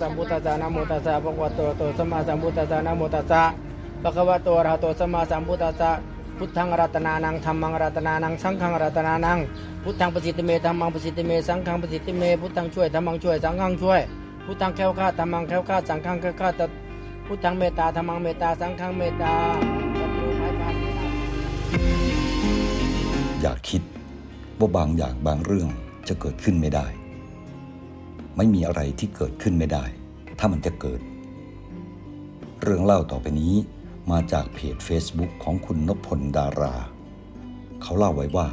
สัมพุทธัสสะนะโมตัสสะภะคะวะโตอะระหะโตสัมมาสัมพุทธัสสะนะโมตัสสะภะคะวะโตระโตสัมมาสัมพุทธัสสะพุทธังรัตนานังธัมมังรัตนานังสังฆังรัตนานังพุทธังประสิทธิเมธัมมังประสิทธิเมสังฆังประสิทธิเมพุทธังช่วยธัมมังช่วยสังฆังช่วยพุทธังแค้วคาดธัมมังแค้วคาดสังฆังแค้วคาดพุทธังเมตตาธัมมังเมตตาสังฆังเมตตาศัตรูภัยานวินาศอย่าคิดว่าบางอย่างบางเรื่องจะเกิดขึ้นไม่ได้ ไม่มีอะไรที่เกิดขึ้นไม่ได้ ถ้ามันจะเกิด เรื่องเล่าต่อไปนี้มาจากเพจ Facebook ของคุณนพพลดารา เขาเล่าไว้ว่า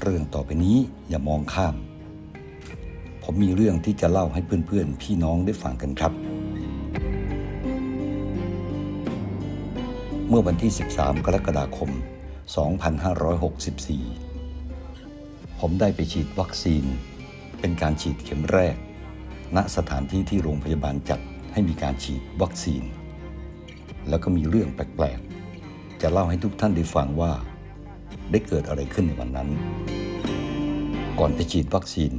เรื่องต่อไปนี้อย่ามองข้าม ผมมีเรื่องที่จะเล่าให้เพื่อนๆ พี่น้องได้ฟังกันครับ เมื่อวันที่ 13 กรกฎาคม 2564 ผมได้ไปฉีดวัคซีน เป็นการฉีดเข็มแรก ณสถานที่ที่โรงพยาบาลจัดให้มีการฉีดวัคซีน แล้วก็มีเรื่องแปลกๆ จะเล่าให้ทุกท่านได้ฟังว่า ได้เกิดอะไรขึ้นในวันนั้น ก่อนไปฉีดวัคซีน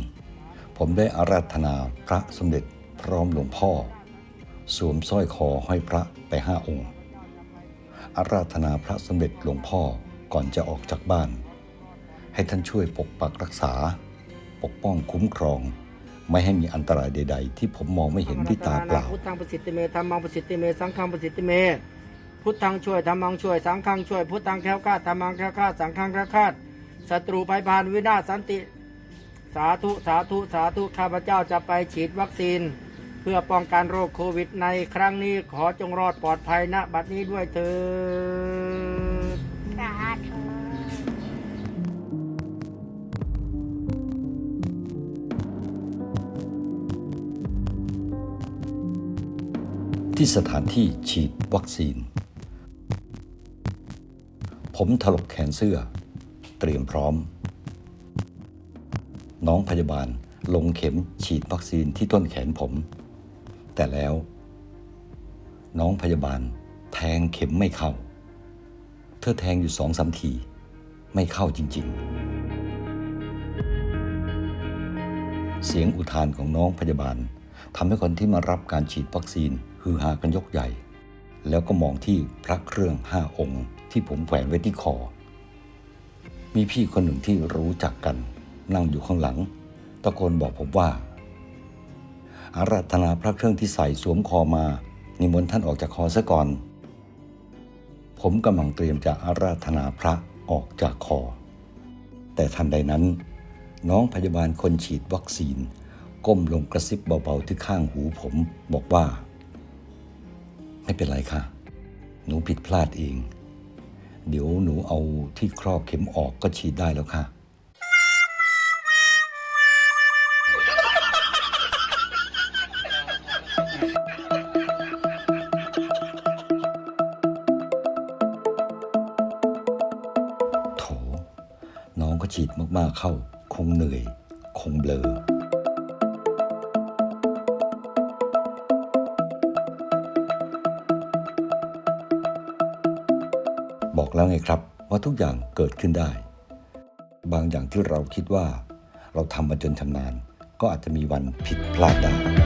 ผมได้อาราธนาพระสมเด็จพร้อมหลวงพ่อ สวมสร้อยคอห้อยพระไปห้าองค์ อาราธนาพระสมเด็จหลวงพ่อก่อนจะออกจากบ้าน ให้ท่านช่วยปกปักรักษา ปกป้องคุ้มครอง ไม่ให้มีอันตรายใด ๆ ที่ผมมองไม่เห็นด้วยตาเปล่า พุทธังประสิทธิเมธัมมังประสิทธิเม สังฆังประสิทธิเม พุทธังช่วยธรรมังช่วย สังฆังช่วย พุทธังแคล้วคลาดธรรมังแคล้วคลาด สังฆังแคล้วคลาด ศัตรูภัยพานวินาศสันติ สาธุ สาธุ สาธุ ข้าพเจ้าจะไปฉีดวัคซีน เพื่อป้องกันโรคโควิดในครั้งนี้ขอจงรอดปลอดภัยณบัดนี้ด้วยเถิด ที่สถานที่ฉีดวัคซีน ผมถลกแขนเสื้อ เตรียมพร้อม น้องพยาบาลลงเข็มฉีดวัคซีนที่ต้นแขนผม แต่แล้ว น้องพยาบาลแทงเข็มไม่เข้า เธอแทงอยู่สองสามทีไม่เข้าจริง ๆ เสียงอุทานของน้องพยาบาลทำให้คนที่มารับการฉีดวัคซีน ฮือฮากันยกใหญ่ แล้วก็มองที่พระเครื่องห้าองค์ที่ผมแขวนไว้ที่คอ มีพี่คนหนึ่งที่รู้จักกัน นั่งอยู่ข้างหลัง ตะโกนบอกผมว่า อาราธนาพระเครื่องที่ใส่สวมคอมา นิมนต์ท่านออกจากคอซะก่อน ผมกำลังเตรียมจะอาราธนาพระออกจากคอ แต่ทันใดนั้น น้องพยาบาลคนฉีดวัคซีน ก้มลงกระซิบเบาๆที่ข้างหูผมบอกว่า ไม่เป็นไรค่ะ หนูผิดพลาดเอง เดี๋ยวหนูเอาที่ครอบเข็มออกก็ฉีดได้แล้วค่ะ โถ น้องก็ฉีดมากๆเข้า คงเหนื่อย คงเบลอ บอกแล้วไงครับว่าทุกอย่างเกิดขึ้นได้ บางอย่างที่เราคิดว่า เราทำมาจนชำนาญ ก็อาจจะมีวันผิดพลาดได้